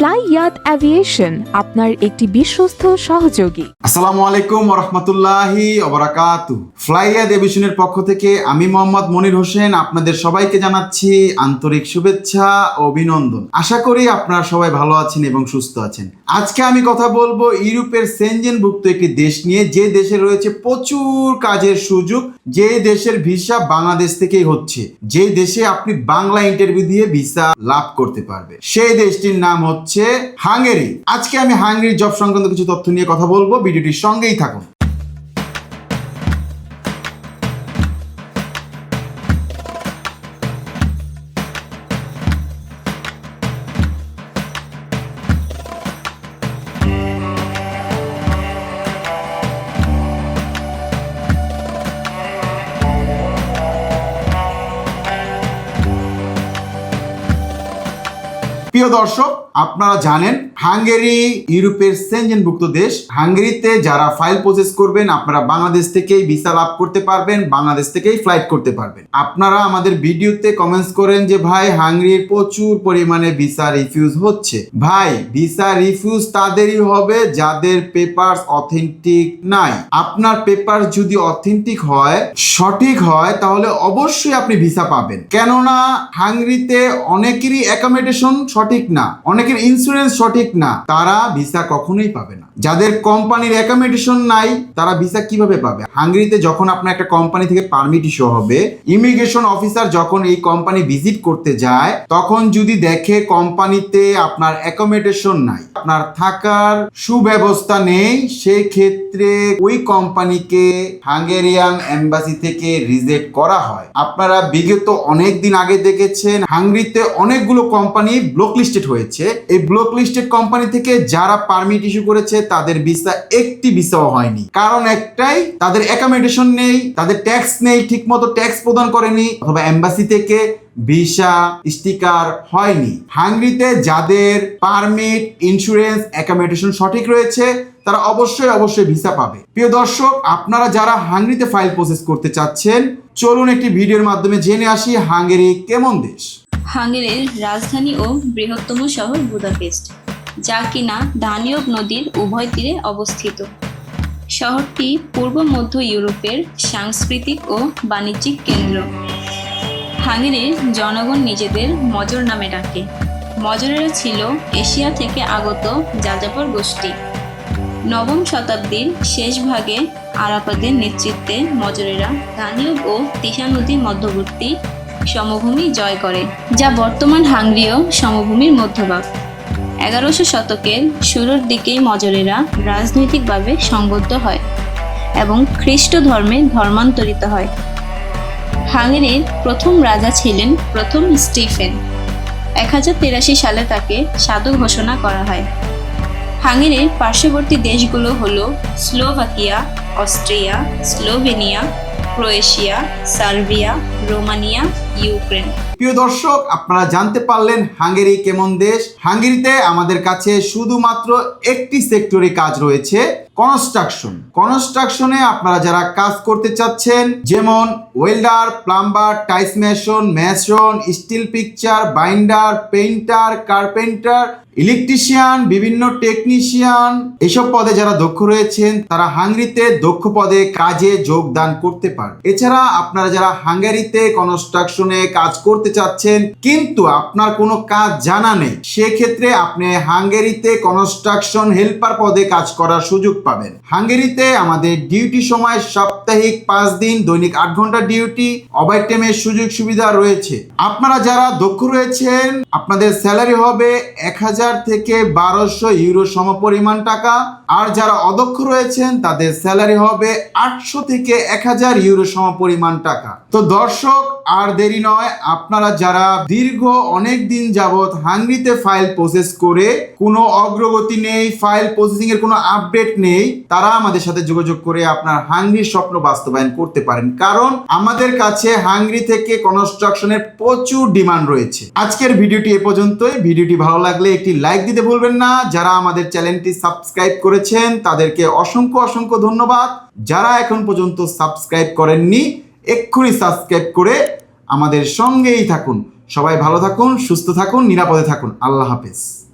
Fly ইয়াত aviation আপনার একটি বিশ্বস্ত সহযোগী। আসসালামু আলাইকুম রহমতুল্লাহি ফ্লাই ইয়াত এভিয়েশনের পক্ষ থেকে আমি মোহাম্মদ মনির হোসেন, আপনাদের সবাইকে জানাচ্ছি আন্তরিক শুভেচ্ছা ও অভিনন্দন। আশা করি আপনারা সবাই ভালো আছেন এবং সুস্থ আছেন। আজকে আমি কথা বলব ইউরোপের সেনজেনভুক্ত একটি দেশ নিয়ে। যে দেশে রয়েছে প্রচুর কাজের সুযোগ, যে দেশের ভিসা বাংলাদেশ থেকেই হচ্ছে। যে দেশে আপনি বাংলা ইন্টারভিউ দিয়ে ভিসা লাভ করতে পারবে। সেই দেশটির নাম হচ্ছে হাঙ্গেরি। আজকে আমি হাঙ্গেরির জব সংক্রান্ত কিছু তথ্য নিয়ে কথা বলব। ভিডিওটির সঙ্গেই থাকুন। প্রিয় দর্শক, আপনারা জানেন, হাঙ্গেরি ইউরোপের সেনজেনভুক্ত দেশ। হাঙ্গেরিতে যারা ফাইল প্রসেস করবেন, আপনারা বাংলাদেশ থেকেই ভিসা লাভ করতে পারবেন, বাংলাদেশ থেকেই ফ্লাইট করতে পারবেন। আপনারা আমাদের ভিডিওতে কমেন্টস করেন যে, ভাই, হাঙ্গেরির প্রচুর পরিমাণে ভিসা রিফিউজ হচ্ছে। ভাই ভিসা রিফিউজ তাদেরই হবে যাদের পেপারস অথেন্টিক নাই। আপনার পেপার যদি অথেন্টিক হয়, সঠিক হয়, তাহলে অবশ্যই আপনি ভিসা পাবেন। কেননা, হাঙ্গেরিতে অনেকেরই অ্যাকোমোডেশন সঠিক না অনেকের ইন্স্যুরেন্স সঠিক না তারা ভিসা কখনোই পাবে না। যাদের কোম্পানির অ্যাকোমোডেশন নাই, তারা ভিসা কীভাবে পাবে? হাঙ্গেরিতে যখন আপনার একটা কোম্পানি থেকে পারমিট ইস্যু হবে ইমিগ্রেশন অফিসার যখন এই কোম্পানি ভিজিট করতে যায়, তখন যদি দেখে কোম্পানিতে আপনার অ্যাকোমোডেশন নাই, আপনার থাকার সুব্যবস্থা নেই সেই ক্ষেত্রে ওই কোম্পানিকে হাঙ্গেরিয়ান এম্বাসি থেকে রিজেক্ট করা হয়। আপনারা বিগত অনেক দিন আগে দেখেছেন, হাঙ্গেরিতে অনেকগুলো কোম্পানি ব্লক লিস্টেড হয়েছে। এই ব্লক লিস্টেড কোম্পানি থেকে যারা পারমিট ইস্যু করেছে তাদের ভিসা একটি ভিসাও হয়নি। কারণ একটাই, তাদের অ্যাকোমোডেশন নেই, তাদের ট্যাক্স নেই, ঠিকমতো ট্যাক্স প্রদান করেনি, অথবা এম্বাসি থেকে ভিসা স্টিকার হয়নি। হাঙ্গরিতে যাদের পারমিট ইন্স্যুরেন্স অ্যাকোমোডেশন সঠিক রয়েছে, তারা অবশ্যই অবশ্যই ভিসা পাবে। প্রিয় দর্শক, আপনারা যারা হাঙ্গরিতে ফাইল প্রসেস করতে চাচ্ছেন, চলুন একটি ভিডিওর মাধ্যমে জেনে আসি হাঙ্গেরি কেমন দেশ। হাঙ্গেরির রাজধানী ও বৃহত্তম শহর বুদাপেস্ট। যা কিনা দানিয়ব নদীর উভয় তীরে অবস্থিত। শহরটি পূর্ব মধ্য ইউরোপের সাংস্কৃতিক ও বাণিজ্যিক কেন্দ্র। হাঙ্গেরির জনগণ নিজেদের মজর নামে ডাকে। মজরেরা ছিল এশিয়া থেকে আগত যাযাবর গোষ্ঠী। নবম শতাব্দীর শেষ ভাগে আরাপাদের নেতৃত্বে মজরেরা দানিয়ব ও তিশা নদীর মধ্যবর্তী সমভূমি জয় করে, যা বর্তমান হাঙ্গরীয় সমভূমির মধ্যভাগ। এগারোশো শতকের শুরুর দিকেই মজরেরা রাজনৈতিকভাবে সংবদ্ধ হয় এবং খ্রিস্ট ধর্মে ধর্মান্তরিত হয়। হাঙ্গেরির প্রথম রাজা ছিলেন প্রথম স্টিফেন। এক হাজার তিরাশি সালে তাকে সাধু ঘোষণা করা হয়। হাঙ্গেরির পার্শ্ববর্তী দেশগুলো হলো Slovakia, Austria, Slovenia Croatia, Serbia, Romania, Ukraine. প্রিয় দর্শক, আপনারা জানতে পারলেন হাঙ্গেরি কেমন দেশ। হাঙ্গেরিতে আমাদের কাছে শুধুমাত্র একটি সেক্টরে কাজ রয়েছে কনস্ট্রাকশন কনস্ট্রাকশনে আপনারা যারা কাজ করতে চাচ্ছেন, যেমন welder plumber tiles mason mason steel picture binder painter carpenter electrician, বিভিন্ন টেকনিশিয়ান এসব পদে যারা দক্ষ রয়েছেন, তারা হাঙ্গেরিতে দক্ষ পদে কাজে যোগদান করতে পারে এছাড়া আপনারা যারা হাঙ্গেরিতে কনস্ট্রাকশনে কাজ করতে চাচ্ছেন, কিন্তু আপনার কোনো কাজ জানা নেই, সেক্ষেত্রে আপনি হাঙ্গেরিতে কনস্ট্রাকশন হেল্পার পদে কাজ করার সুযোগ পাবেন। হাঙ্গেরিতে আমাদের ডিউটি সময় সাপ্তাহিক পাঁচ দিন, দৈনিক আট ঘণ্টা ডিউটি ওভার টাইমের সুযোগ সুবিধা রয়েছে। আপনারা যারা দক্ষ রয়েছেন, আপনাদের স্যালারি হবে এক হাজার হাজার থেকে বারোশো ইউরো সমপরিমাণ টাকা। আর যারা অদক্ষ রয়েছেন, তাদের স্যালারি হবে আটশো থেকে এক হাজার ইউরো সমপরিমাণ টাকা। তো দর্শক, আর দেরি নয়, আপনারা যারা দীর্ঘ অনেক দিন যাবৎ হাঙ্গরিতে ফাইল প্রসেস করে কোনো অগ্রগতি নেই, ফাইল প্রসেসিং এর কোনো আপডেট নেই, তারা আমাদের সাথে যোগাযোগ করে আপনার হাঙ্গরির স্বপ্ন বাস্তবায়ন করতে পারেন। কারণ আমাদের কাছে হাঙ্গরি থেকে কনস্ট্রাকশনের প্রচুর ডিমান্ড রয়েছে। আজকের ভিডিওটি এ পর্যন্তই। ভিডিওটি ভালো লাগলে একটি লাইক দিতে ভুলবেন না। যারা আমাদের চ্যানেলটি সাবস্ক্রাইব করেছেন, তাদেরকে অসংখ্য অসংখ্য ধন্যবাদ। যারা এখন পর্যন্ত সাবস্ক্রাইব করেননি, এক্ষুনি সাবস্ক্রাইব করে আমাদের সঙ্গেই থাকুন। সবাই ভালো থাকুন, সুস্থ থাকুন, নিরাপদে থাকুন। আল্লাহ হাফেজ।